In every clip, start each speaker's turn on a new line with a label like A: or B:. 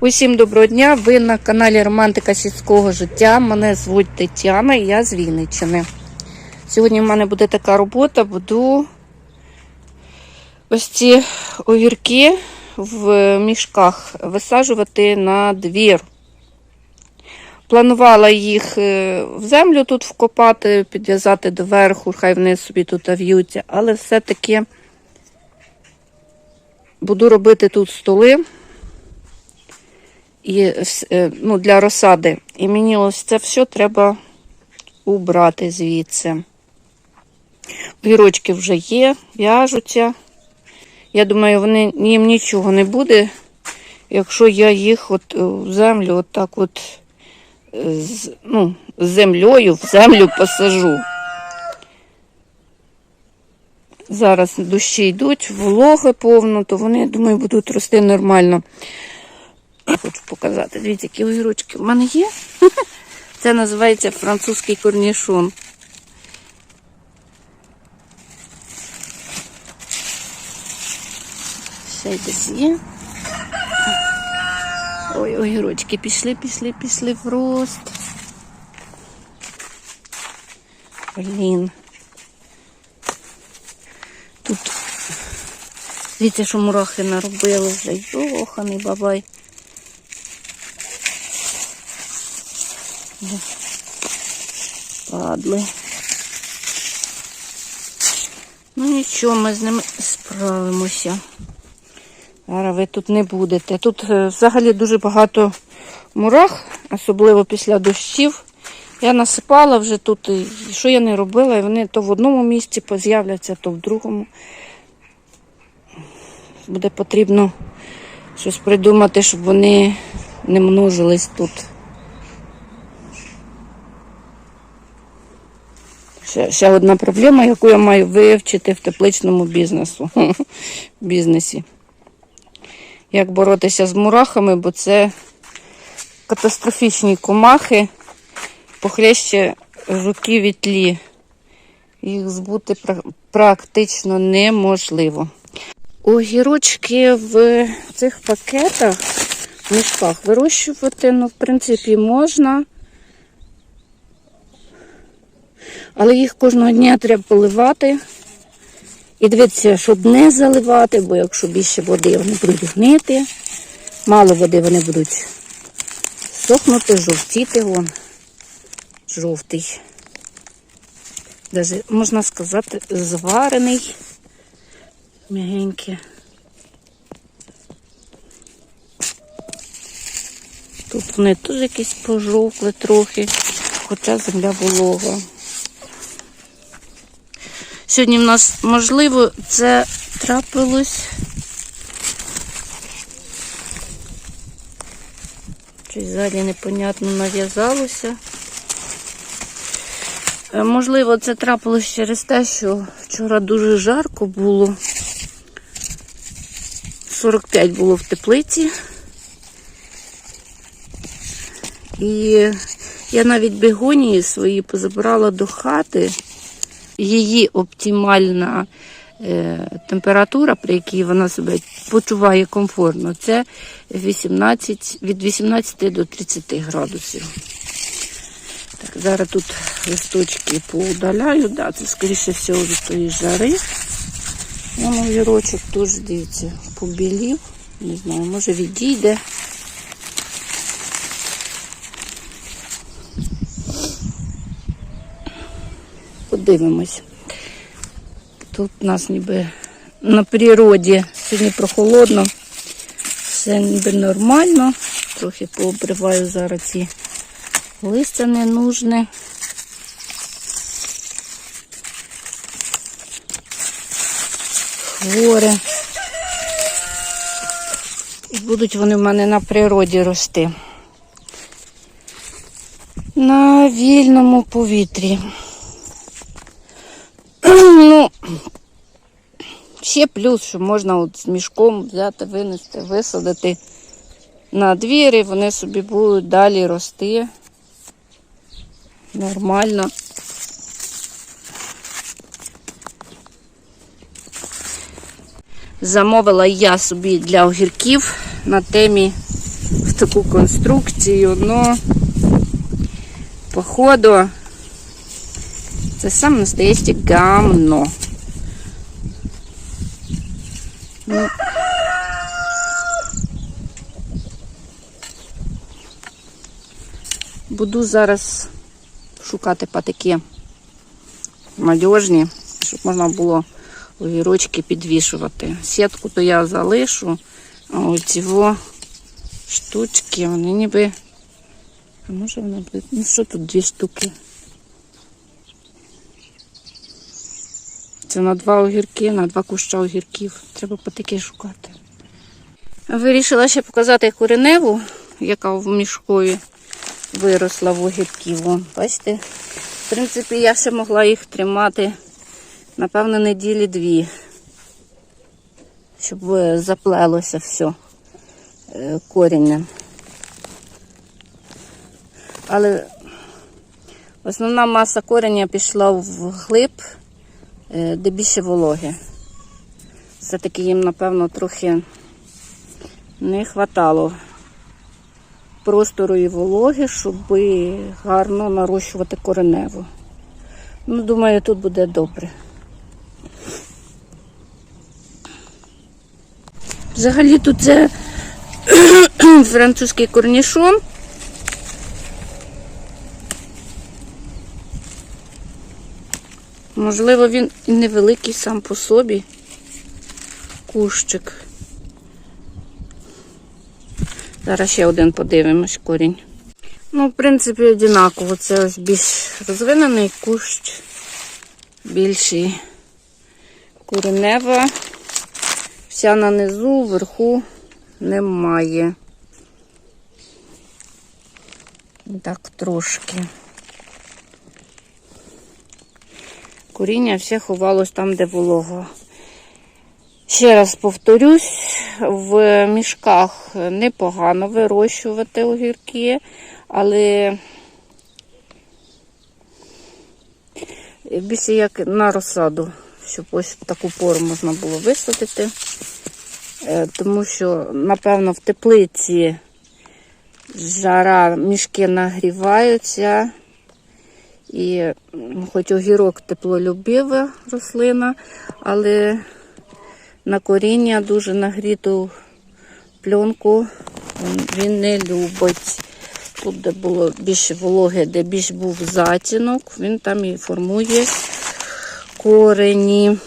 A: Усім доброго дня! Ви на каналі Романтика сільського життя. Мене звуть Тетяна і я з Вінниччини. Сьогодні в мене буде така робота. Буду ось ці огірки в мішках висаджувати на двір. Планувала їх е, в землю тут вкопати, підв'язати доверху, хай вони собі тут в'ються, але все-таки буду робити тут столи і, е, ну, для розсади. І мені ось це все треба убрати звідси. Вірочки вже є, в'яжуться. Я думаю, вони, їм нічого не буде, якщо я їх от е, в землю от е, з, ну, з землею в землю посажу. Зараз дощі йдуть, вологи повно, то вони, я думаю, будуть рости нормально. Хочу показати. Дивіться, які огірочки в мене є. Це називається французький корнішон. Ще десь є. Ой, огірочки пішли, пішли, пішли в рост. Блін. Тут дивіться, що мурахи наробили вже. Йоханий бабай. Падли. Ну нічого, ми з ними справимося. Зараз ви тут не будете. Тут е, взагалі дуже багато мурах, особливо після дощів. Я насипала вже тут, і що я не робила, і вони то в одному місці поз'являться, то в другому. Буде потрібно щось придумати, щоб вони не множились тут. Ще, ще одна проблема, яку я маю вивчити в тепличному бізнесу. бізнесі. Як боротися з мурахами, бо це катастрофічні комахи, похлеще жуки вітлі. Їх збути практично неможливо. Огірочки в цих пакетах, в мішках вирощувати, ну, в принципі, можна. Але їх кожного дня треба поливати. І дивіться, щоб не заливати, бо якщо більше води, вони будуть гнити. Мало води вони будуть сохнути, жовтіти вон. Жовтий. Даже, можна сказати, зварений. Мягенький. Тут вони теж якісь пожовкли трохи, хоча земля волога. Сьогодні в нас, можливо, це трапилось. Щось ззаді непонятно нав'язалося. Е, Можливо, це трапилось через те, що вчора дуже жарко було. 45 було в теплиці. І я навіть бегонії свої позабрала до хати її оптимальна е, температура, при якій вона себе почуває комфортно, це 18, від 18 до 30 градусів. Так, зараз тут листочки поудаляю, да, це скоріше всього від тої жари. Воно вірочок теж, дивіться, побілів. Не знаю, може відійде. Подивимось. Тут у нас ніби на природі сьогодні прохолодно, все ніби нормально. Трохи пообриваю зараз ці листя ненужне. Хворе. І будуть вони в мене на природі рости. На вільному повітрі. Ще плюс, що можна от з мішком взяти, винести, висадити на двір, і вони собі будуть далі рости. Нормально. Замовила я собі для огірків на темі в таку конструкцію, но походу це саме настояще гамно. Ну, буду зараз шукати патики надіжні, щоб можна було огірочки підвішувати. Сітку то я залишу, а оці штучки, вони ніби. А може вона буде. Ну що тут дві штуки? Це на два огірки, на два куща огірків. Треба патики шукати. Вирішила ще показати кореневу, яка в мішкові виросла в огірків. Бачите? В принципі, я ще могла їх тримати, напевно, неділі дві, щоб е, заплелося все е, корінням. Але основна маса корення пішла в глиб, де більше вологи. Все-таки їм, напевно, трохи не вистачало простору і вологи, щоб гарно нарощувати кореневу. Ну, думаю, тут буде добре. Взагалі тут це французький корнішон. Можливо, він і невеликий сам по собі кущик. Зараз ще один подивимось корінь. Ну, в принципі, однаково. Це ось більш розвинений кущ, більший коренева. Вся на низу, вверху немає. Так, трошки. Коріння все ховалось там, де волого. Ще раз повторюсь, в мішках непогано вирощувати огірки, але більше як на розсаду, щоб ось таку пору можна було висадити. Е, Тому що, напевно, в теплиці жара мішки нагріваються. І хоч огірок теплолюбива рослина, але на коріння дуже нагріту пленку він- не любить. Тут, де було більше вологи, де більш був затінок, він там і формує корені.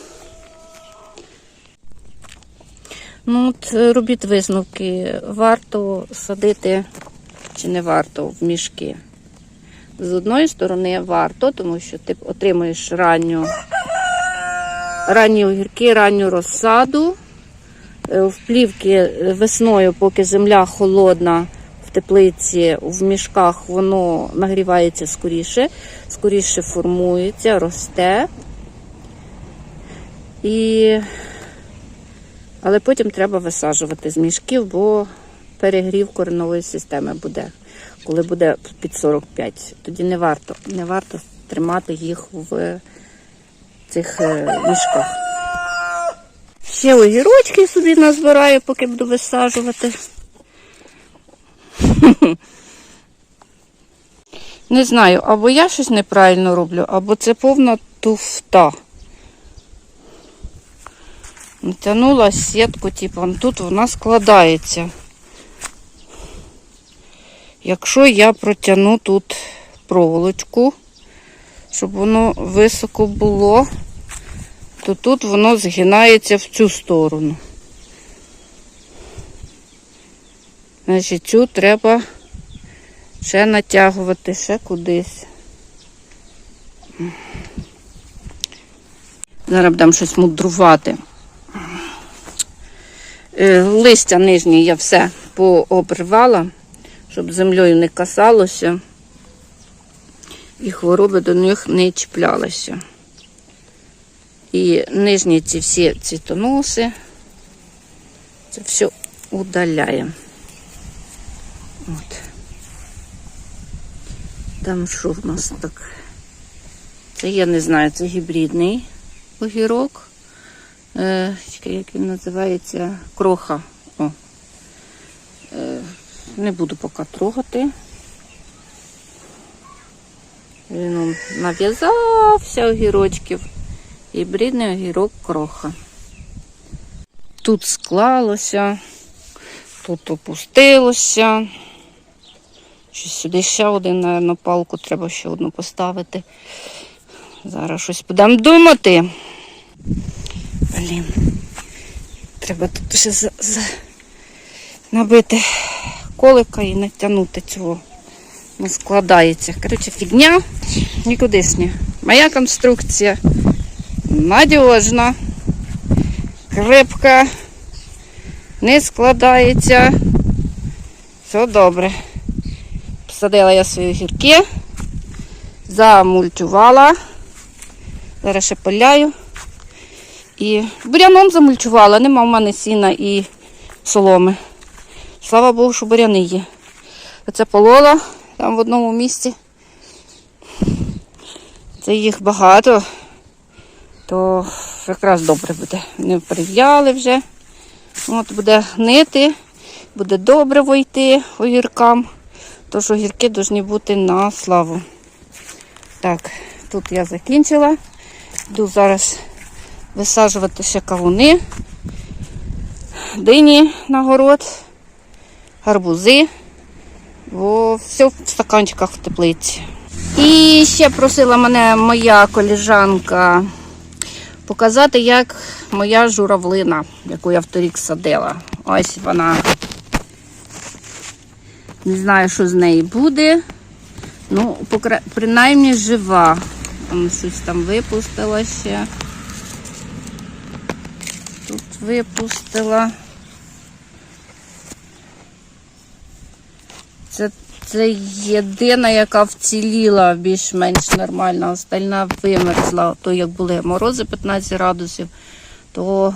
A: Ну, от е, робіть висновки, варто садити чи не варто в мішки. З одної сторони варто, тому що ти отримуєш ранню ранні огірки, ранню розсаду. Е, В плівки е, весною, поки земля холодна в теплиці, в мішках воно нагрівається скоріше, скоріше формується, росте. І... Але потім треба висаджувати з мішків, бо перегрів коренової системи буде, коли буде під 45. Тоді не варто, не варто тримати їх в цих е, мішках. Ще огірочки собі назбираю, поки буду висаджувати. Не знаю, або я щось неправильно роблю, або це повна туфта. Натягнула сітку, типу, тут вона складається. Якщо я протягну тут проволочку, щоб воно високо було, то тут воно згинається в цю сторону. Значить, цю треба ще натягувати, ще кудись. Зараз будемо щось мудрувати. Е, Листя нижнє я все пообривала, щоб землею не касалося і хвороби до них не чіплялися. І нижні ці всі цвітоноси, це все удаляємо. От. Там що в нас так? Це я не знаю, це гібридний огірок. Е, як він називається? Кроха. Не буду поки трогати. Він нав'язався огірочків. І брідний огірок кроха. Тут склалося, тут опустилося. Чи сюди ще один, напевно, палку треба ще одну поставити. Зараз щось будемо думати. Блін. Треба тут ще за, за... набити колика і натягнути цього. Не складається. Коротше, фігня нікудишня. Моя конструкція надіжна, крепка, не складається. Все добре. Посадила я свої гірки, замульчувала. Зараз ще поляю. І буряном замульчувала, нема в мене сіна і соломи. Слава Богу, що буряни є. Оце полола там в одному місці. Це їх багато, то якраз добре буде. Вони прив'яли вже. От буде гнити, буде добре войти огіркам. Тож огірки повинні бути на славу. Так, тут я закінчила. Йду зараз висаджувати ще кавуни, дині на город, гарбузи. Бо все в стаканчиках в теплиці. І ще просила мене моя коліжанка показати, як моя журавлина, яку я вторік садила. Ось вона. Не знаю, що з неї буде. Ну, покра- принаймні жива. Там щось там випустила ще. Тут випустила. Це, єдина, яка вціліла більш-менш нормально, остальна вимерзла. То як були морози 15 градусів, то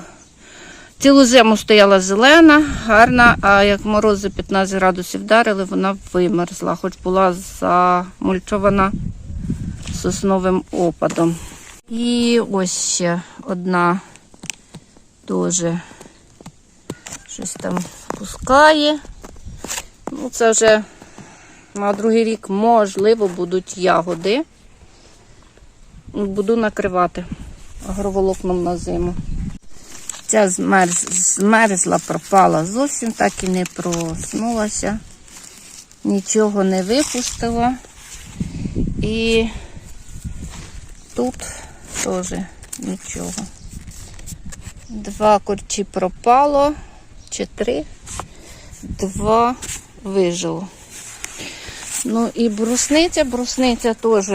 A: цілу зиму стояла зелена, гарна, а як морози 15 градусів вдарили, вона вимерзла, хоч була замульчована сосновим опадом. І ось ще одна теж щось там пускає. Ну, це вже на другий рік, можливо, будуть ягоди. Буду накривати агроволокном на зиму. Ця змерз, змерзла, пропала зовсім, так і не проснулася. Нічого не випустила. І тут теж нічого. Два корчі пропало, чи три, два вижило. Ну і брусниця, брусниця теж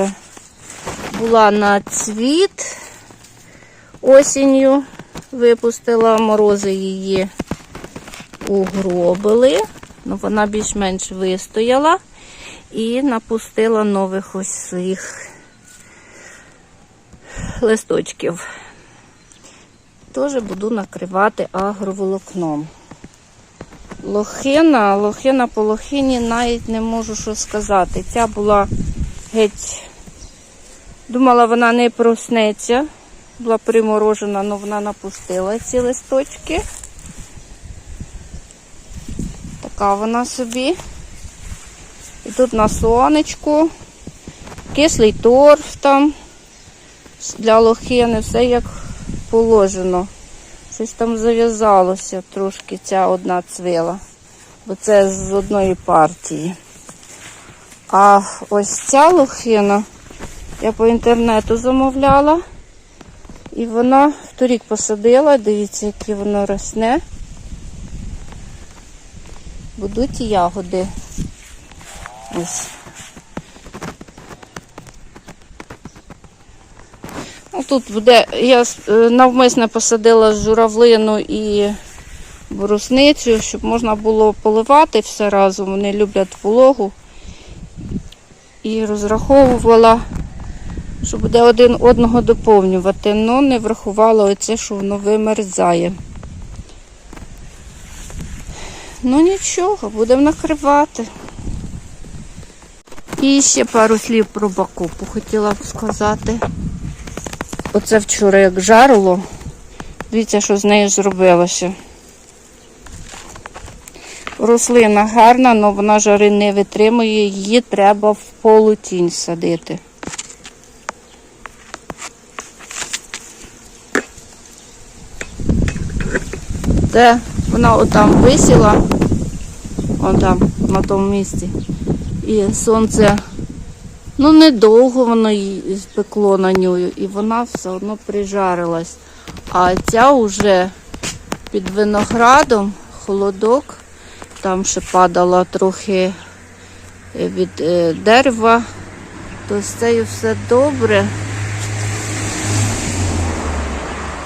A: була на цвіт осінню. Випустила морози її угробили. Ну, вона більш-менш вистояла і напустила нових ось своїх листочків. Теж буду накривати агроволокном. Лохина, лохина по лохині навіть не можу що сказати. Ця була геть, думала, вона не проснеться. Була приморожена, але вона напустила ці листочки. Така вона собі. І тут на сонечку, кислий торф там для лохини, все як положено. Щось там зав'язалося трошки ця одна цвила, бо це з одної партії. А ось ця лохина я по інтернету замовляла. І вона торік посадила, дивіться, які воно росне. Будуть ягоди. Ось. Тут буде, я е, навмисно посадила журавлину і брусницю, щоб можна було поливати все разом. Вони люблять вологу. І розраховувала, що буде один одного доповнювати, але не врахувала оце, що воно вимерзає. Ну нічого, будемо накривати. І ще пару слів про бакопу хотіла б сказати. Оце вчора як жарило. Дивіться, що з нею зробилося. Рослина гарна, але вона жари не витримує, її треба в полутінь садити. Де вона отам висіла, отам, на тому місці. І сонце, ну недовго воно її спекло на нього, і вона все одно прижарилась. А ця вже під виноградом, холодок, там ще падало трохи е, від е, дерева, то з цією все добре.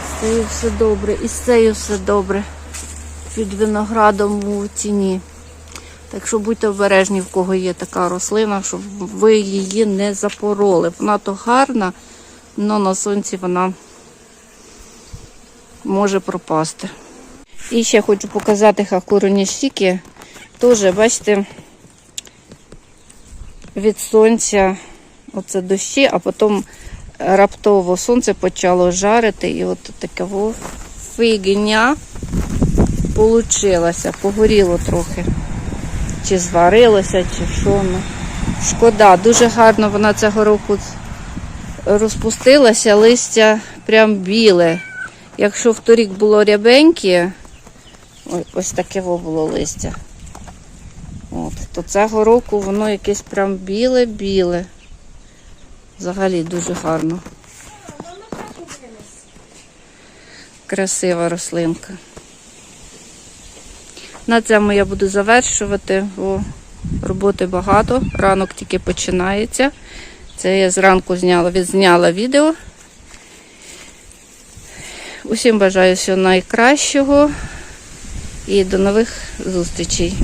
A: З цією все добре, і з цією все добре. Під виноградом у тіні. Так що будьте обережні, в кого є така рослина, щоб ви її не запороли. Вона то гарна, але на сонці вона може пропасти. І ще хочу показати хакуроні щіки. Теж, бачите, від сонця оце дощі, а потім раптово сонце почало жарити, і от таке фігня получилася, погоріло трохи. Чи зварилося, чи що. Ну. Шкода, дуже гарно вона цього року розпустилася, листя прям біле. Якщо вторік було рябеньке, ось таке було листя. От, то цього року воно якесь прям біле-біле. Взагалі дуже гарно. Красива рослинка. На цьому я буду завершувати. бо роботи багато. Ранок тільки починається. Це я зранку зняла, відзняла відео. Усім бажаю всього найкращого і до нових зустрічей.